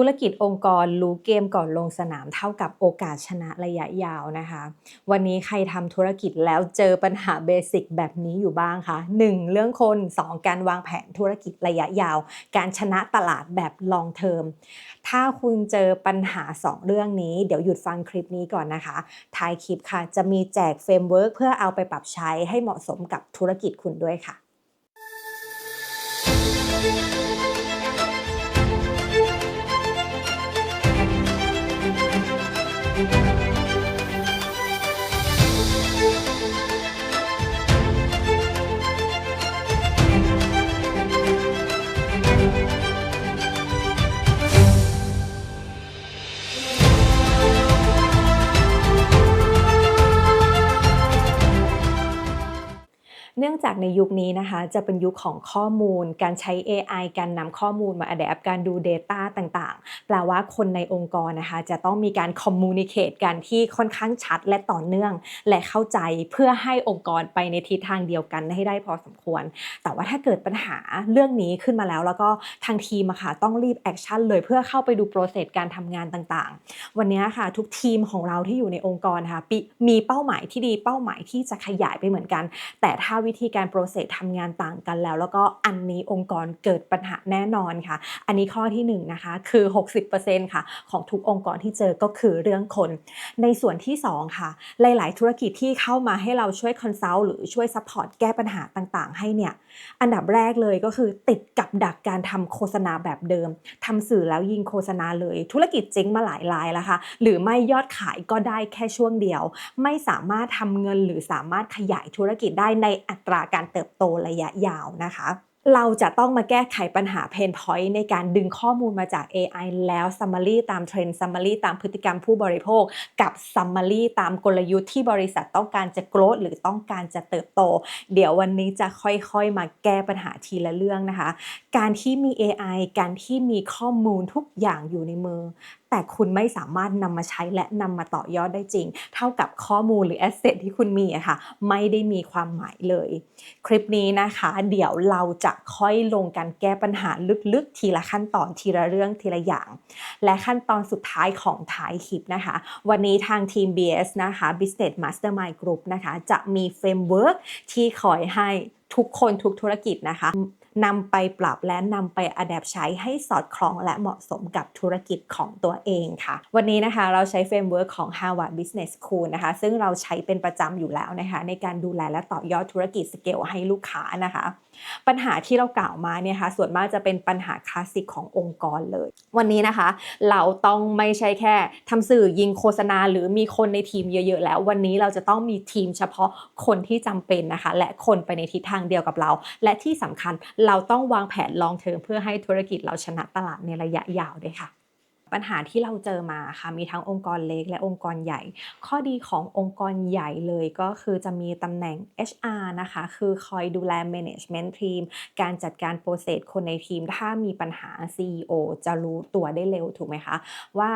ธุรกิจองค์กรรู้เกมก่อนลงสนามเท่ากับโอกาสชนะระยะยาวนะคะ วันนี้ใครทำธุรกิจแล้วเจอปัญหาเบสิกแบบนี้อยู่บ้างคะ 1. เรื่องคน 2. การวางแผนธุรกิจระยะยาว การชนะตลาดแบบลองเทอมถ้าคุณเจอปัญหา 2 เรื่องนี้ เดี๋ยวหยุดฟังคลิปนี้ก่อนนะคะท้ายคลิปค่ะ จะมีแจกเฟรมเวิร์กเพื่อเอาไปปรับใช้ให้เหมาะสมกับธุรกิจคุณด้วยค่ะ ในยุคนี้นะคะ จะเป็นยุคของข้อมูล การใช้ AI การนำข้อมูลมา adapt การดู Data ต่างๆ แปลว่าคนในองค์กรนะคะ จะต้องมีการ communicate กันที่ค่อนข้างชัดและต่อเนื่อง และเข้าใจเพื่อให้องค์กรไปในทิศทางเดียวกันให้ได้พอสมควร แต่ว่าถ้าเกิดปัญหาเรื่องนี้ขึ้นมาแล้ว แล้วก็ทางทีมอะค่ะต้องรีบแอคชั่นเลยเพื่อเข้าไปดูโปรเซสการทำงานต่างๆ วันนี้ค่ะทุกทีมของเราที่อยู่ในองค์กรค่ะมีเป้าหมายที่ดีเป้าหมายที่จะขยายไปเหมือนกัน แต่ถ้าวิธีการโปรเซสทำงานต่างกันแล้ว แล้วก็อันนี้องค์กรเกิดปัญหาแน่นอนค่ะ อันนี้ข้อที่1นนะคะคือ 60%ค่ะของทุกองค์กรที่เจอก็คือเรื่องคน ในส่วนที่ 2 ค่ะ หลาย ๆ ธุรกิจที่เข้ามาให้เราช่วยคอนซัลท์หรือช่วยซัพพอร์ตแก้ปัญหาต่างๆ ให้เนี่ย อันดับแรกเลยก็คือติดกับดักการทำโฆษณาแบบเดิมทำสื่อแล้วยิงโฆษณาเลย ธุรกิจเจ๊งมาหลายรายแล้วค่ะ หรือไม่ยอดขายก็ได้แค่ช่วงเดียว ไม่สามารถทำเงินหรือสามารถขยายธุรกิจได้ในอัตราการเติบโตระยะยาวนะคะ เราจะต้องมาแก้ไขปัญหาเพนพอยต์ในการดึงข้อมูลมาจาก AI แล้ว Summary ตามเทรนด์ Summary ตามพฤติกรรมผู้บริโภค กับ Summary ตามกลยุทธ์ที่บริษัทต้องการจะ growth หรือต้องการจะเติบโต เดี๋ยววันนี้จะค่อยๆ มาแก้ปัญหาทีละเรื่องนะคะ การที่มี AI การที่มีข้อมูลทุกอย่างอยู่ในมือ แต่คุณไม่สามารถนำมาใช้และนำมาต่อยอดได้จริง เท่ากับข้อมูลหรือแอสเซทที่คุณมีอะค่ะไม่ได้มีความหมายเลย คลิปนี้นะคะ เดี๋ยวเราจะค่อยลงการแก้ปัญหาลึกๆ ทีละขั้นตอนทีละเรื่องทีละอย่าง และขั้นตอนสุดท้ายของท้ายคลิปนะคะ วันนี้ทางทีม BS นะคะ Business Mastermind Group นะคะ จะมีเฟรมเวิร์กที่คอยให้ทุกคนทุกธุรกิจนะคะ นำไปปรับและนำไปอัดแอปใช้ให้สอดคล้องและเหมาะสมกับธุรกิจของตัวเองค่ะ วันนี้นะคะเราใช้เฟรมเวิร์กของ Harvard Business School นะคะ ซึ่งเราใช้เป็นประจำอยู่แล้วนะคะ ในการดูแลและต่อยอดธุรกิจสเกลให้ลูกค้านะคะ ปัญหาที่เรากล่าวมาเนี่ยค่ะส่วนมากจะเป็นปัญหาคลาสสิกขององค์กรเลย วันนี้นะคะ เราต้องไม่ใช่แค่ทำสื่อยิงโฆษณา หรือมีคนในทีมเยอะๆ แล้ว วันนี้เราจะต้องมีทีมเฉพาะคนที่จำเป็นนะคะ และคนไปในทิศทางเดียวกับเรา และที่สำคัญเราต้องวางแผนลองเทอมเพื่อให้ธุรกิจเราชนะตลาดในระยะยาวด้วยค่ะ ปัญหาที่เราเจอมาค่ะมีทั้งองค์กรเล็กและองค์กรใหญ่ ข้อดีขององค์กรใหญ่เลยก็คือจะมีตำแหน่ง HR นะคะ คือคอยดูแล management ทีมการจัดการโปรเซสคนในทีม ถ้ามีปัญหา CEO จะรู้ตัวได้เร็วถูกไหมคะ ว่า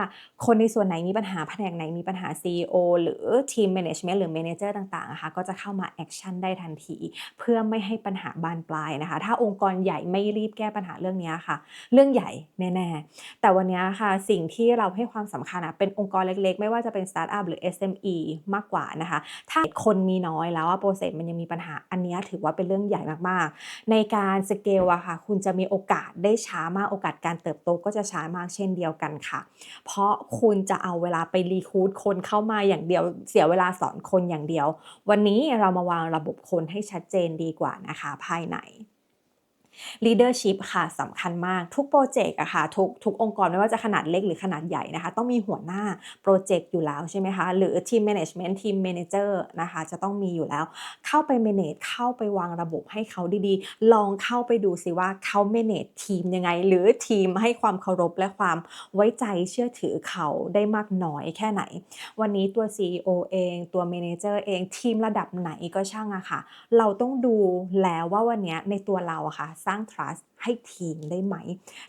คนในส่วนไหนมีปัญหาแผนกไหนมีปัญหา CEO หรือทีม management หรือ manager ต่างๆนะคะก็จะเข้ามา action ได้ทันที เพื่อไม่ให้ปัญหาบานปลายนะคะ ถ้าองค์กรใหญ่ไม่รีบแก้ปัญหาเรื่องนี้ค่ะ เรื่องใหญ่แน่ๆแต่วันนี้ค่ะสิ่งที่เราให้ความสำคัญอะเป็นองค์กรเล็กๆ ไม่ว่าจะเป็นสตาร์ทอัพหรือ SME มากกว่านะคะ ถ้าคนมีน้อยแล้วโปรเซสมันยังมีปัญหาอันนี้ถือว่าเป็นเรื่องใหญ่มากๆ ในการสเกลอะค่ะ คุณจะมีโอกาสได้ช้ามากโอกาสการเติบโตก็จะช้ามากเช่นเดียวกันค่ะ เพราะคุณจะเอาเวลาไปรีคูดคนเข้ามาอย่างเดียวเสียเวลาสอนคนอย่างเดียว วันนี้เรามาวางระบบคนให้ชัดเจนดีกว่านะคะ ภายใน leadership ค่ะสำคัญมากทุกโปรเจกต์อะค่ะทุกทุกองค์กรไม่ว่าจะขนาดเล็กหรือขนาดใหญ่นะคะ ต้องมีหัวหน้าโปรเจกต์อยู่แล้วใช่ไหมคะ หรือทีม management ทีม manager นะคะ จะต้องมีอยู่แล้ว เข้าไป manage เข้าไปวางระบบให้เขาดีๆ ลองเข้าไปดูสิว่าเขา manage ทีมยังไง หรือทีมให้ความเคารพและความไว้ใจเชื่อถือเขาได้มากน้อยแค่ไหน วันนี้ตัว CEO เองตัว manager เองทีมระดับไหนก็ช่างอะค่ะ เราต้องดูแล้วว่าวันนี้ในตัวเราอะค่ะร้าง trust ให้ทีมได้ไหม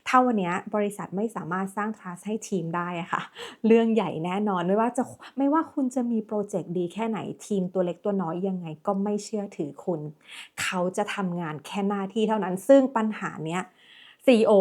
ถ้าวันนี้บริษัทไม่สามารถสร้าง trust ให้ทีมได้ค่ะ เรื่องใหญ่แน่นอนไม่ว่าจะไม่ว่าคุณจะมีโปรเจกต์ดีแค่ไหนทีมตัวเล็กตัวน้อยยังไงก็ไม่เชื่อถือคุณ เขาจะทำงานแค่หน้าที่เท่านั้น ซึ่งปัญหาเนี้ย CEO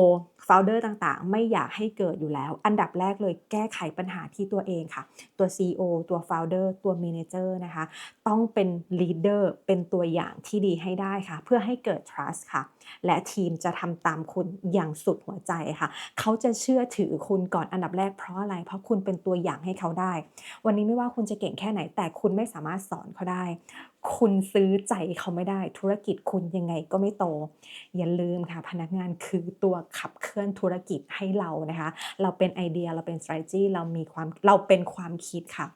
ฝ founder ต่างๆ ไม่อยากให้เกิดอยู่แล้ว อันดับแรกเลยแก้ไขปัญหาที่ตัวเองค่ะ ตัว CEO ตัว founder ตัว manager นะคะ ต้องเป็น leader เป็นตัวอย่างที่ดีให้ได้ค่ะ เพื่อให้เกิด trust ค่ะ และทีมจะทำตามคุณอย่างสุดหัวใจค่ะ เขาจะเชื่อถือคุณก่อนอันดับแรกเพราะอะไร เพราะคุณเป็นตัวอย่างให้เขาได้ วันนี้ไม่ว่าคุณจะเก่งแค่ไหนแต่คุณไม่สามารถสอนเขาได้ คุณซื้อใจเขาไม่ได้ ธุรกิจคุณยังไงก็ไม่โต อย่าลืมค่ะ พนักงานคือตัวขับเคลื่อนธุรกิจให้เรานะคะ เราเป็นไอเดียเราเป็น strategy เรามีความเราเป็นความคิดค่ะ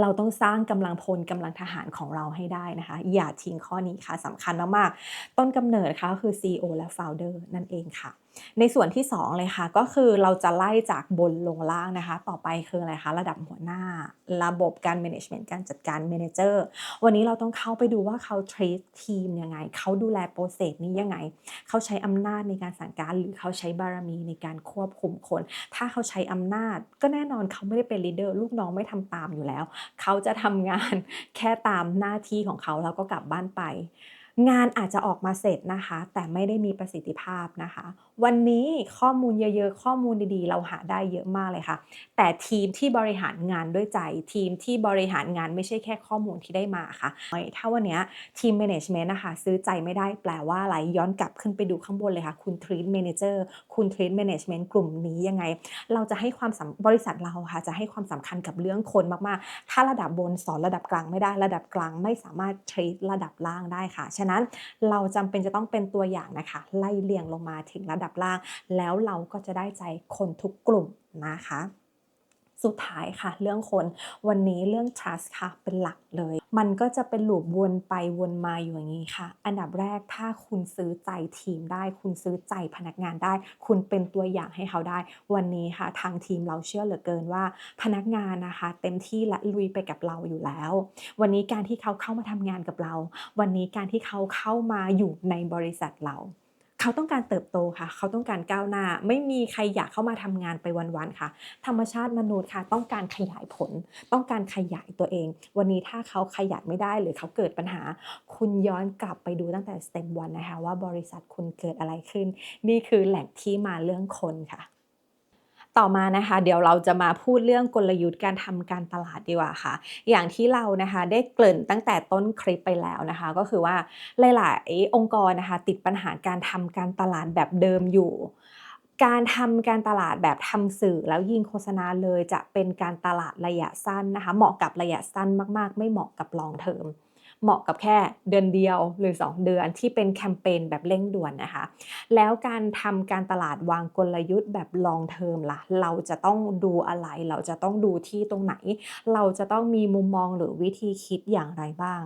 เราต้องสร้างกำลังพลกำลังทหารของเราให้ได้นะคะ อย่าทิ้งข้อนี้ค่ะสำคัญมากๆ ต้นกำเนิดค่ะก็คือ CEO และ Founder นั่นเองค่ะ ในส่วนที่ 2 เลยค่ะ ก็คือเราจะไล่จากบนลงล่างนะคะ ต่อไปคืออะไรคะระดับหัวหน้า ระบบการ management การจัดการ manager วันนี้เราต้องเข้าไปดูว่าเขา treat ทีมยังไง เขาดูแลโปรเซสนี้ยังไง เขาใช้อำนาจในการสั่งการ หรือเขาใช้บารมีในการควบคุมคน ถ้าเขาใช้อำนาจ ก็แน่นอนเขาไม่ได้เป็น leader ลูกน้องไม่ทำตามอยู่แล้ว เขาจะทำงานแค่ตามหน้าที่ของเขาแล้วก็กลับบ้านไป งานอาจจะออกมาเสร็จนะคะ แต่ไม่ได้มีประสิทธิภาพนะคะ วันนี้ข้อมูลเยอะๆ ข้อมูลดีๆ เราหาได้เยอะมากเลยค่ะ แต่ทีมที่บริหารงานด้วยใจ ทีมที่บริหารงานไม่ใช่แค่ข้อมูลที่ได้มาค่ะถ้าวันนี้ทีม management นะคะซื้อใจไม่ได้แปลว่าอะไรย้อนกลับขึ้นไปดูข้างบนเลยค่ะ คุณ treat manager คุณ treat management กลุ่มนี้ยังไง เราจะให้ความบริษัทเราค่ะจะให้ความสำคัญกับเรื่องคนมากๆ ถ้าระดับบนสอนระดับกลางไม่ได้ระดับกลางไม่สามารถ treat ระดับล่างได้ค่ะ ฉะนั้นเราจำเป็นจะต้องเป็นตัวอย่างนะคะ ไล่เลียงลงมาถึงระดับล่าง แล้วเราก็จะได้ใจคนทุกกลุ่มนะคะสุดท้ายค่ะ เรื่องคนวันนี้เรื่อง trust ค่ะ เป็นหลักเลย มันก็จะเป็นลูปวนไปวนมาอยู่อย่างนี้ค่ะ อันดับแรกถ้าคุณซื้อใจทีมได้ คุณซื้อใจพนักงานได้ คุณเป็นตัวอย่างให้เขาได้ วันนี้ค่ะ ทางทีมเราเชื่อเหลือเกินว่า พนักงานนะคะ เต็มที่และลุยไปกับเราอยู่แล้ว วันนี้การที่เขาเข้ามาทำงานกับเรา วันนี้การที่เขาเข้ามาอยู่ในบริษัทเรา เขาต้องการเติบโตค่ะ เขาต้องการก้าวหน้า ไม่มีใครอยากเข้ามาทำงานไปวันๆค่ะ ธรรมชาติมนุษย์ค่ะ ต้องการขยายผล ต้องการขยายตัวเอง วันนี้ถ้าเขาขยายไม่ได้หรือเขาเกิดปัญหา คุณย้อนกลับไปดูตั้งแต่สเต็ปวันนะคะว่าบริษัทคุณเกิดอะไรขึ้น นี่คือแหล่งที่มาเรื่องคนค่ะ ต่อมานะคะ เดี๋ยวเราจะมาพูดเรื่องกลยุทธ์การทำการตลาดดีกว่าค่ะ อย่างที่เรานะคะได้เกริ่นตั้งแต่ต้นคลิปไปแล้วนะคะ ก็คือว่าหลาย ๆ องค์กรนะคะ ติดปัญหาการทำการตลาดแบบเดิมอยู่การทำการตลาดแบบทำสื่อแล้วยิงโฆษณาเลยจะเป็นการตลาดระยะสั้นนะคะ เหมาะกับระยะสั้นมาก ๆ ไม่เหมาะกับลองเทอม เหมาะกับแค่เดือนเดียวหรือ 2 เดือนที่เป็นแคมเปญแบบเร่งด่วนนะคะ แล้วการทำการตลาดวางกลยุทธ์แบบลองเทอมล่ะ เราจะต้องดูอะไร เราจะต้องดูที่ตรงไหน เราจะต้องมีมุมมองหรือวิธีคิดอย่างไรบ้าง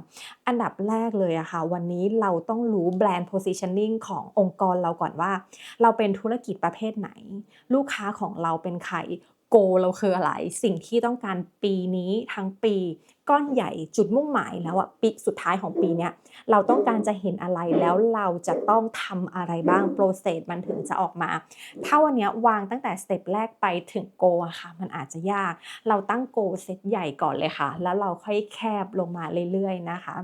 อันดับแรกเลยอะค่ะ วันนี้เราต้องรู้แบรนด์ positioning ขององค์กรเราก่อนว่า เราเป็นธุรกิจประเภทไหน ลูกค้าของเราเป็นใครโกเราคืออะไร สิ่งที่ต้องการปีนี้ทั้งปี ก้อนใหญ่จุดมุ่งหมายแล้วอะปีสุดท้ายของปีเนี้ยเราต้องการจะเห็นอะไรแล้วเราจะต้องทำอะไรบ้างโปรเซสมันถึงจะออกมา ถ้าวันเนี้ยวางตั้งแต่สเต็ปแรกไปถึงโกอะค่ะ มันอาจจะยาก เราตั้งโกเซตใหญ่ก่อนเลยค่ะ แล้วเราค่อยแคบลงมาเรื่อยๆนะคะ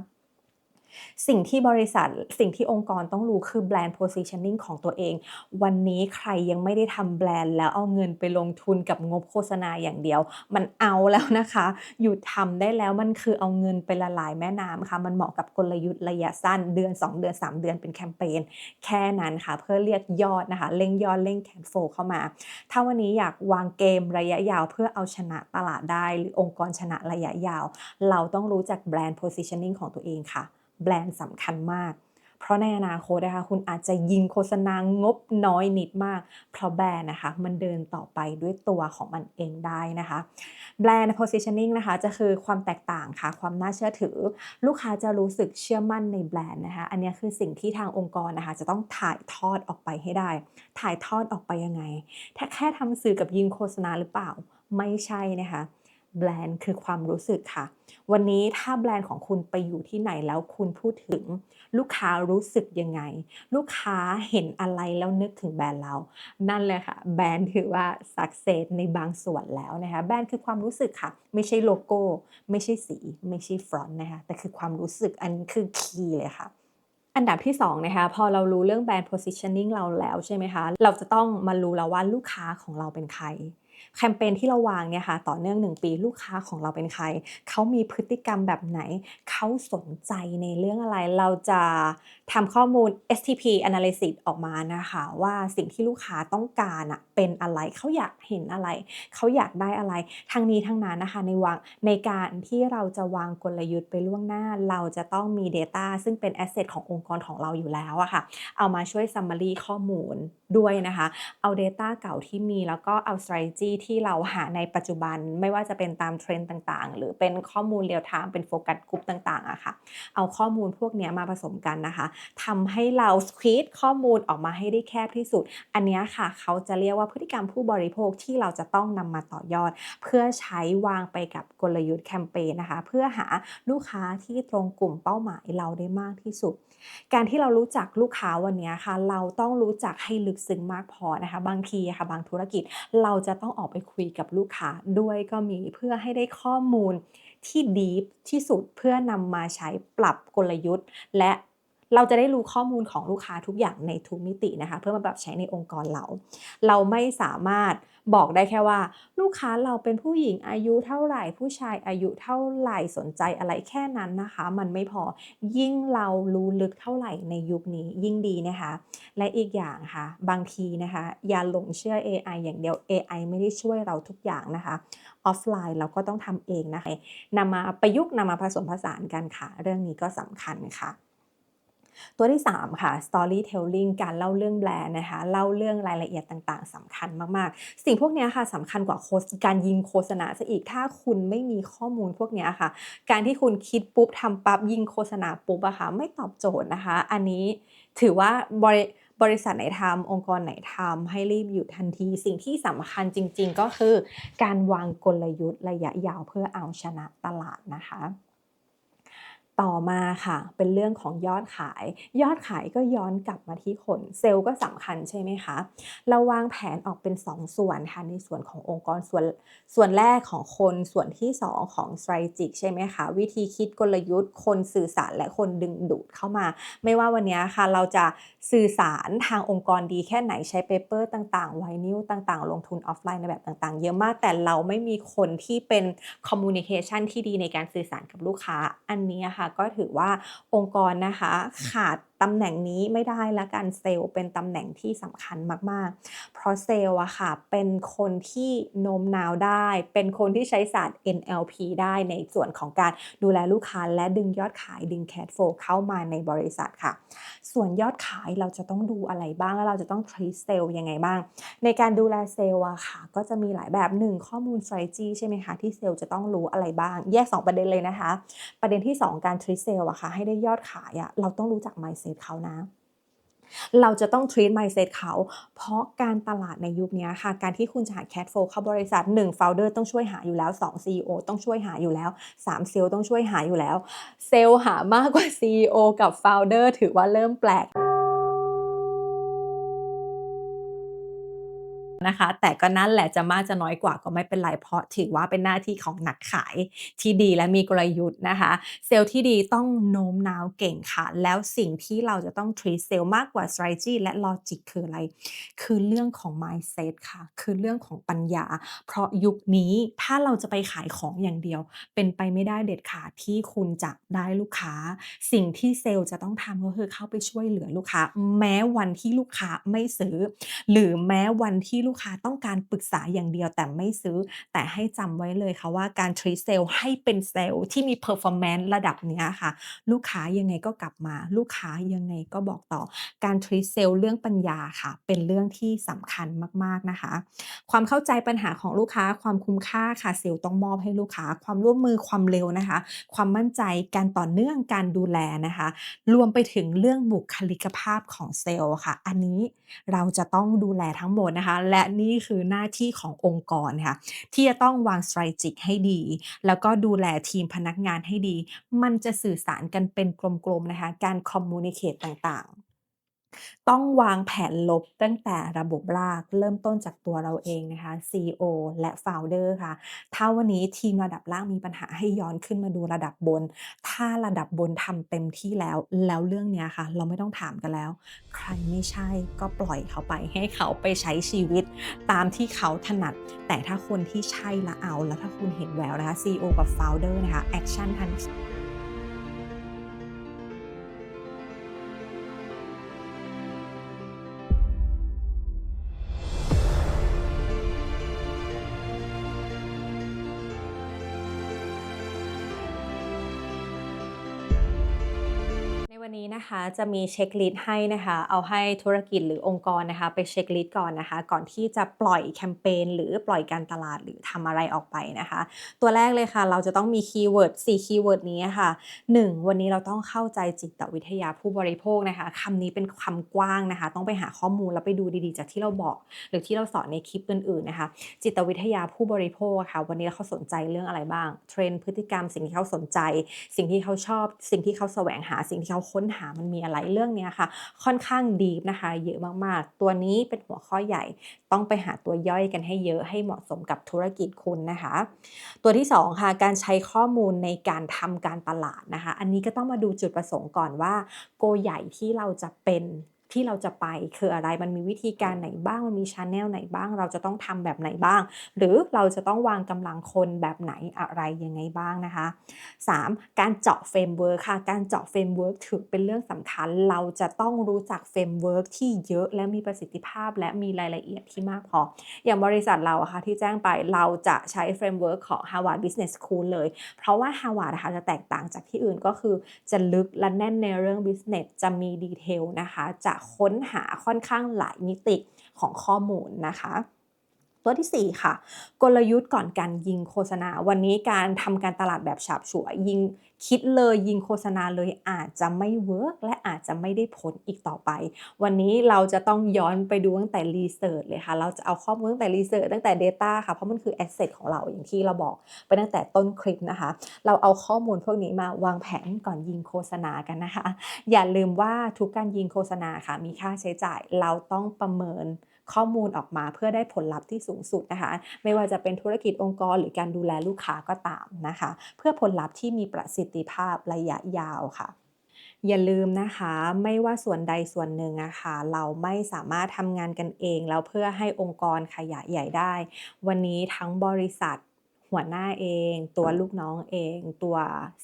สิ่งที่บริษัทสิ่งที่องค์กรต้องรู้คือแบรนด์ positioning ของตัวเอง วันนี้ใครยังไม่ได้ทำแบรนด์แล้วเอาเงินไปลงทุนกับงบโฆษณาอย่างเดียว มันเอาแล้วนะคะหยุดทำได้แล้วมันคือเอาเงินไปละลายแม่น้ำค่ะ มันเหมาะกับกลยุทธ์ระยะสั้นเดือน 2 เดือน 3 เดือนเป็นแคมเปญแค่นั้นค่ะ เพื่อเรียกยอดนะคะเร่งยอดเร่งแคทโฟเข้ามา ถ้าวันนี้อยากวางเกมระยะยาวเพื่อเอาชนะตลาดได้ หรือองค์กรชนะระยะยาว เราต้องรู้จักแบรนด์ positioning ของตัวเองค่ะ แบรนด์สำคัญมาก เพราะในอนาคตนะคะคุณอาจจะยิงโฆษณางบน้อยนิดมาก เพราะแบรนด์นะคะมันเดินต่อไปด้วยตัวของมันเองได้นะคะ แบรนด์ positioning นะคะจะคือความแตกต่างค่ะ ความน่าเชื่อถือ ลูกค้าจะรู้สึกเชื่อมั่นในแบรนด์นะคะอันนี้คือสิ่งที่ทางองค์กรนะคะจะต้องถ่ายทอดออกไปให้ได้ ถ่ายทอดออกไปยังไง ถ้าแค่ทำสื่อกับยิงโฆษณาหรือเปล่าไม่ใช่นะคะ แบรนด์คือความรู้สึกค่ะ วันนี้ถ้าแบรนด์ของคุณไปอยู่ที่ไหนแล้วคุณพูดถึง ลูกค้ารู้สึกยังไง ลูกค้าเห็นอะไรแล้วนึกถึงแบรนด์เรา นั่นเลยค่ะ แบรนด์ถือว่า success ในบางส่วนแล้วนะคะแบรนด์คือความรู้สึกค่ะ ไม่ใช่โลโก้ ไม่ใช่สี ไม่ใช่ฟรอนต์นะคะแต่คือความรู้สึกอันนี้คือคีย์เลยค่ะอัอันดับที่2นะคะพอเรารู้เรื่องแบรนด์ positioning เราแล้วใช่ไหมคะ เราจะต้องมารู้แล้วว่าลูกค้าของเราเป็นใคร แคมเปญที่เราวางเนี่ยค่ะต่อเนื่อง 1 ปีลูกค้าของเราเป็นใคร เขามีพฤติกรรมแบบไหน เขาสนใจในเรื่องอะไร เราจะทำข้อมูล STP analysis ออกมานะคะว่าสิ่งที่ลูกค้าต้องการอะเป็นอะไร เขาอยากเห็นอะไร เขาอยากได้อะไรทั้งนี้ทั้งนั้นนะคะในวางในการที่เราจะวางกลยุทธ์ไปล่วงหน้า เราจะต้องมี Data ซึ่งเป็น Asset ขององค์กรของเราอยู่แล้วอะค่ะ เอามาช่วย Summary ข้อมูล ด้วยนะคะ เอา Data เก่าที่มีแล้วก็เอา strategy ที่เราหาในปัจจุบันไม่ว่าจะเป็นตามเทรนด์ต่างๆ หรือเป็นข้อมูลเรียลไทม์เป็นโฟกัสกลุ่มต่างๆอะค่ะ เอาข้อมูลพวกนี้มาผสมกันนะคะทำให้เราสควีตข้อมูลออกมาให้ได้แคบที่สุด อันนี้ค่ะ เขาจะเรียกว่าพฤติกรรมผู้บริโภคที่เราจะต้องนำมาต่อยอด เพื่อใช้วางไปกับกลยุทธ์แคมเปญนะคะ เพื่อหาลูกค้าที่ตรงกลุ่มเป้าหมายเราได้มากที่สุด การที่เรารู้จักลูกค้าวันนี้ค่ะ เราต้องรู้จักให้ลึกซึ้งมากพอนะคะ บางทีค่ะบางธุรกิจเราจะต้องออกไปคุยกับลูกค้าด้วยก็มีเพื่อให้ได้ข้อมูลที่ดีที่สุดเพื่อนำมาใช้ปรับกลยุทธ์ และ เราจะได้รู้ข้อมูลของลูกค้าทุกอย่างในทุกมิตินะคะ เพื่อมาปรับใช้ในองค์กรเรา เราไม่สามารถบอกได้แค่ว่า ลูกค้าเราเป็นผู้หญิงอายุเท่าไหร่ ผู้ชายอายุเท่าไหร่สนใจอะไรแค่นั้นนะคะ มันไม่พอยิ่งเรารู้ลึกเท่าไหร่ในยุคนี้ยิ่งดีนะคะ และอีกอย่างค่ะ บางทีนะคะ อย่าหลงเชื่อ AI อย่างเดียว AI ไม่ได้ช่วยเราทุกอย่างนะคะออฟไลน์เราก็ต้องทำเองนะคะนำมาประยุกต์นำมาผสมผสานกันค่ะ เรื่องนี้ก็สำคัญค่ะ ตัวที่ 3 ค่ะ storytelling การเล่าเรื่องแบรนด์นะคะ เล่าเรื่องรายละเอียดต่างๆสำคัญมากๆ สิ่งพวกนี้ค่ะสำคัญกว่าการยิงโฆษณาซะอีก ถ้าคุณไม่มีข้อมูลพวกนี้ค่ะ การที่คุณคิดปุ๊บทำปั๊บยิงโฆษณาปุ๊บอะค่ะไม่ตอบโจทย์นะคะ อันนี้ถือว่าบริบริษัทไหนทำองค์กรไหนทำให้รีบหยุดทันที สิ่งที่สำคัญจริง ๆ ก็คือ การวางกลยุทธ์ระยะยาวเพื่อเอาชนะตลาดนะคะ ต่อมาค่ะ เป็นเรื่องของยอดขาย ยอดขายก็ย้อนกลับมาที่คนเซลล์ก็สำคัญใช่ไหมคะเราวางแผนออกเป็น 2 ส่วนค่ะในส่วนขององค์กรส่วนส่วนแรกของคนส่วนที่ 2 ของ strategic ใช่ไหมคะวิธีคิดกลยุทธ์ คนสื่อสารและคนดึงดูดเข้ามา ไม่ว่าวันนี้ค่ะเราจะสื่อสารทางองค์กรดีแค่ไหนใช้เปเปอร์ต่างๆไวนิวต่างๆ ลงทุนออฟไลน์ในแบบต่างๆ เยอะมากแต่เราไม่มีคนที่เป็นคอมมูนิเคชันที่ดีในการสื่อสารกับลูกค้าอันนี้ค่ะก็ถือว่าองค์กรนะคะขาด ตำแหน่งนี้ไม่ได้และการเซลล์เป็นตำแหน่งที่สำคัญมากๆ เพราะเซลล์อะค่ะเป็นคนที่โน้มน้าวได้ เป็นคนที่ใช้ศาสตร์ NLP ได้ในส่วนของการดูแลลูกค้า และดึงยอดขายดึงแคดโฟเข้ามาในบริษัทค่ะ ส่วนยอดขายเราจะต้องดูอะไรบ้าง แล้วเราจะต้องทรีเซลล์ยังไงบ้าง ในการดูแลเซลล์อะค่ะก็จะมีหลายแบบหนึ่งข้อมูล strategy ใช่ไหมคะที่เซลล์จะต้องรู้อะไรบ้าง แยก 2 ประเด็นเลยนะคะ ประเด็นที่ 2 การทรีเซลล์อะค่ะให้ได้ยอดขายอะเราต้องรู้จัก mindset mindset เขานะ เราจะต้อง treat mindset เขา เพราะการตลาดในยุคนี้ค่ะ การที่คุณจะหา cat flow เข้าบริษัท 1 founder ต้องช่วยหาอยู่แล้ว 2 CEO ต้องช่วยหาอยู่แล้ว3ซลล์ต้องช่วยหาอยู่แล้ว เซลล์หามากกว่า CEO กับ founder ถือว่าเริ่มแปลก นะคะ แต่ก็นั่นแหละจะมากจะน้อยกว่าก็ไม่เป็นไรเพราะถือว่าเป็นหน้าที่ของนักขายที่ดีและมีกลยุทธ์นะคะ เซลล์ที่ดีต้องโน้มน้าวเก่งค่ะ แล้วสิ่งที่เราจะต้อง treat เซลล์มากกว่า strategy และ logic คืออะไร คือเรื่องของ mindset ค่ะ คือเรื่องของปัญญา เพราะยุคนี้ถ้าเราจะไปขายของอย่างเดียว เป็นไปไม่ได้เด็ดขาดที่คุณจะได้ลูกค้า สิ่งที่เซลล์จะต้องทำก็คือเข้าไปช่วยเหลือลูกค้า แม้วันที่ลูกค้าไม่ซื้อ หรือแม้วันที่ลูกค้าต้องการปรึกษาอย่างเดียวแต่ไม่ซื้อ แต่ให้จำไว้เลยค่ะว่าการ treat เซลให้เป็นเซลที่มี performance ระดับนี้ค่ะ ลูกค้ายังไงก็กลับมา ลูกค้ายังไงก็บอกต่อ การ treat เซลเรื่องปัญญาค่ะ เป็นเรื่องที่สำคัญมากๆนะคะ ความเข้าใจปัญหาของลูกค้าความคุ้มค่าค่ะเซลต้องมอบให้ลูกค้า ความร่วมมือความเร็วนะคะ ความมั่นใจการต่อเนื่องการดูแลนะคะ รวมไปถึงเรื่องบุคลิกภาพของเซลล์ค่ะ อันนี้เราจะต้องดูแลทั้งหมดนะคะและและนี่คือหน้าที่ขององค์กรค่ะที่จะต้องวาง s t r a t e g ให้ดี แล้วก็ดูแลทีมพนักงานให้ดี มันจะสื่อสารกันเป็นกลมๆนะคะ การ communicate ต่างๆ ต้องวางแผนลบตั้งแต่ระบบรากเริ่มต้นจากตัวเราเองนะคะ CEO และ Founder ค่ะ ถ้าวันนี้ทีมระดับล่างมีปัญหาให้ย้อนขึ้นมาดูระดับบน ถ้าระดับบนทำเต็มที่แล้ว แล้วเรื่องเนี้ยค่ะ เราไม่ต้องถามกันแล้ว ใครไม่ใช่ก็ปล่อยเขาไปให้เขาไปใช้ชีวิต ตามที่เขาถนัด แต่ถ้าคนที่ใช่ละเอา แล้วถ้าคุณเห็นแววนะคะ CEO กับ Founder นะคะแอคชั่นทันที นะคะจะมีเช็คลิสต์ให้นะคะ เอาให้ธุรกิจหรือองค์กรนะคะ ไปเช็คลิสต์ก่อนนะคะ ก่อนที่จะปล่อยแคมเปญหรือปล่อยการตลาดหรือทำอะไรออกไปนะคะ ตัวแรกเลยค่ะ เราจะต้องมีคีย์เวิร์ด4คีย์เวิร์ดนี้ค่ะ 1. วันนี้เราต้องเข้าใจจิตวิทยาผู้บริโภคนะคะคำนี้เป็นคำกว้างนะคะ ต้องไปหาข้อมูลแล้วไปดูดีๆ จากที่เราบอก หรือที่เราสอนในคลิปอื่นๆนะคะ จิตวิทยาผู้บริโภคะค่ะ วันนี้เขาสนใจเรื่องอะไรบ้าง เทรนด์พฤติกรรม สิ่งที่เขาสนใจ สิ่งที่เขาชอบ สิ่งที่เขาแสวงหาสิ่งที่เขาค้นหามันมีอะไรเรื่องเนี้ยค่ะ ค่อนข้างดีนะคะ เยอะมากๆ ตัวนี้เป็นหัวข้อใหญ่ ต้องไปหาตัวย่อยกันให้เยอะให้เหมาะสมกับธุรกิจคุณนะคะ ตัวที่2ค่ะการใช้ข้อมูลในการทำการตลาดนะคะ อันนี้ก็ต้องมาดูจุดประสงค์ก่อนว่า โกใหญ่ที่เราจะเป็น ที่เราจะไปคืออะไรมันมีวิธีการไหนบ้าง มันมีชาแนลไหนบ้าง เราจะต้องทำแบบไหนบ้าง หรือเราจะต้องวางกำลังคนแบบไหนอะไรยังไงบ้างนะคะ 3. การเจาะเฟรมเวิร์คค่ะ การเจาะเฟรมเวิร์กถือเป็นเรื่องสำคัญ เราจะต้องรู้จักเฟรมเวิร์กที่เยอะและมีประสิทธิภาพ และมีรายละเอียดที่มากพอ อย่างบริษัทเราอะค่ะที่แจ้งไปเราจะใช้เฟรมเวิร์กของ Harvard Business School เลย เพราะว่า Harvard นะคะจะแตกต่างจากที่อื่นก็คือจะลึกและแน่นในเรื่อง business จะมีดีเทลนะคะ จะค้นหาค่อนข้างหลายมิติของข้อมูลนะคะ ตัวที่ 4 ค่ะ กลยุทธ์ก่อนการยิงโฆษณา วันนี้การทำการตลาดแบบฉาบฉวยยิงคิดเลยยิงโฆษณาเลยอาจจะไม่เวิร์กและอาจจะไม่ได้ผลอีกต่อไป วันนี้เราจะต้องย้อนไปดูตั้งแต่รีเสิร์ชเลยค่ะ เราจะเอาข้อมูลตั้งแต่รีเสิร์ชตั้งแต่ Data ค่ะ เพราะมันคือแอสเซทของเราอย่างที่เราบอกไปตั้งแต่ต้นคลิปนะคะ เราเอาข้อมูลพวกนี้มาวางแผนก่อนยิงโฆษณากันนะคะ อย่าลืมว่าทุกการยิงโฆษณาค่ะมีค่าใช้จ่ายเราต้องประเมิน ข้อมูลออกมาเพื่อได้ผลลัพธ์ที่สูงสุดนะคะ ไม่ว่าจะเป็นธุรกิจองค์กร หรือการดูแลลูกค้าก็ตามนะคะ เพื่อผลลัพธ์ที่มีประสิทธิภาพระยะยาวค่ะอย่าลืมนะคะไม่ว่าส่วนใดส่วนหนึ่งอะค่ะเราไม่สามารถทำงานกันเอง แล้วเพื่อให้องค์กรขยายใหญ่ได้ วันนี้ทั้งบริษัท หัวหน้าเอง ตัวลูกน้องเอง ตัว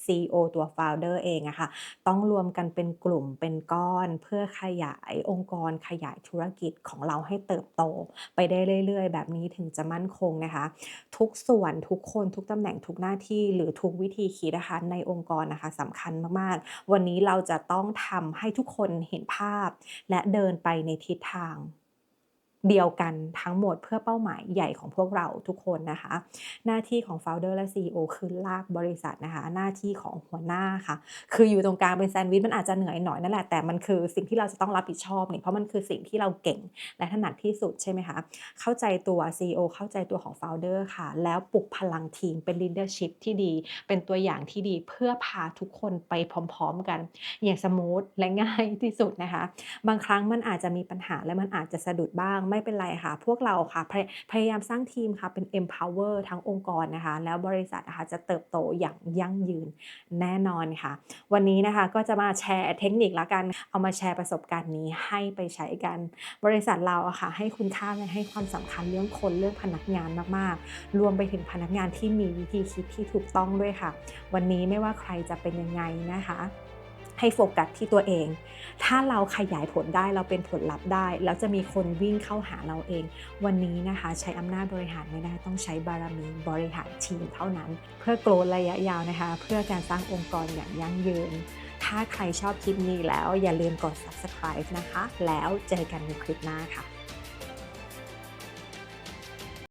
CEO ตัว Founder เองอะค่ะต้องรวมกันเป็นกลุ่มเป็นก้อนเพื่อขยายองค์กรขยายธุรกิจของเราให้เติบโต ไปได้เรื่อย ๆ แบบนี้ถึงจะมั่นคงนะคะ ทุกส่วนทุกคนทุกตำแหน่งทุกหน้าที่หรือทุกวิธีคิดนะคะในองค์กรนะคะสำคัญมากๆ วันนี้เราจะต้องทำให้ทุกคนเห็นภาพ และเดินไปในทิศทาง เดียวกันทั้งหมดเพื่อเป้าหมายใหญ่ของพวกเราทุกคนนะคะ หน้าที่ของ Founder และ CEO คือลากบริษัทนะคะ หน้าที่ของหัวหน้าค่ะ คืออยู่ตรงกลางเป็นแซนด์วิชมันอาจจะเหนื่อยหน่อยนั่นแหละแต่มันคือสิ่งที่เราจะต้องรับผิดชอบเนี่ยเพราะมันคือสิ่งที่เราเก่งและถนัดที่สุดใช่ไหมคะ เข้าใจตัว CEO เข้าใจตัวของ Founder ค่ะ แล้วปลุกพลังทีมเป็น leadership ที่ดี เป็นตัวอย่างที่ดีเพื่อพาทุกคนไปพร้อม ๆ กัน อย่างสมูทและง่ายที่สุดนะคะ บางครั้งมันอาจจะมีปัญหาและมันอาจจะสะดุดบ้างไม่เป็นไรค่ะ พวกเราค่ะพยพยายามสร้างทีมค่ะเป็น empower ทั้งองค์กรนะคะ แล้วบริษัทนะคะจะเติบโตอย่างยั่งยืนแน่นอนค่ะ วันนี้นะคะก็จะมาแชร์เทคนิคละกัน เอามาแชร์ประสบการณ์นี้ให้ไปใช้กัน บริษัทเราอะค่ะ ให้คุณค่าและให้ความสำคัญเรื่องคนเรื่องพนักงานมากๆ รวมไปถึงพนักงานที่มีวิธีคิดที่ถูกต้องด้วยค่ะ วันนี้ไม่ว่าใครจะเป็นยังไงนะคะ ให้โฟกัสที่ตัวเอง ถ้าเราขยายผลได้เราเป็นผลลัพธ์ได้ แล้วจะมีคนวิ่งเข้าหาเราเอง วันนี้นะคะใช้อำนาจบริหารไม่ได้ต้องใช้บารมีบริหารทีมเท่านั้น เพื่อโกลระยะยาวนะคะ เพื่อการสร้างองค์กรอย่างยั่งยืน ถ้าใครชอบคลิปนี้แล้วอย่าลืมกด subscribe นะคะ แล้วเจอกันในคลิปหน้าค่ะ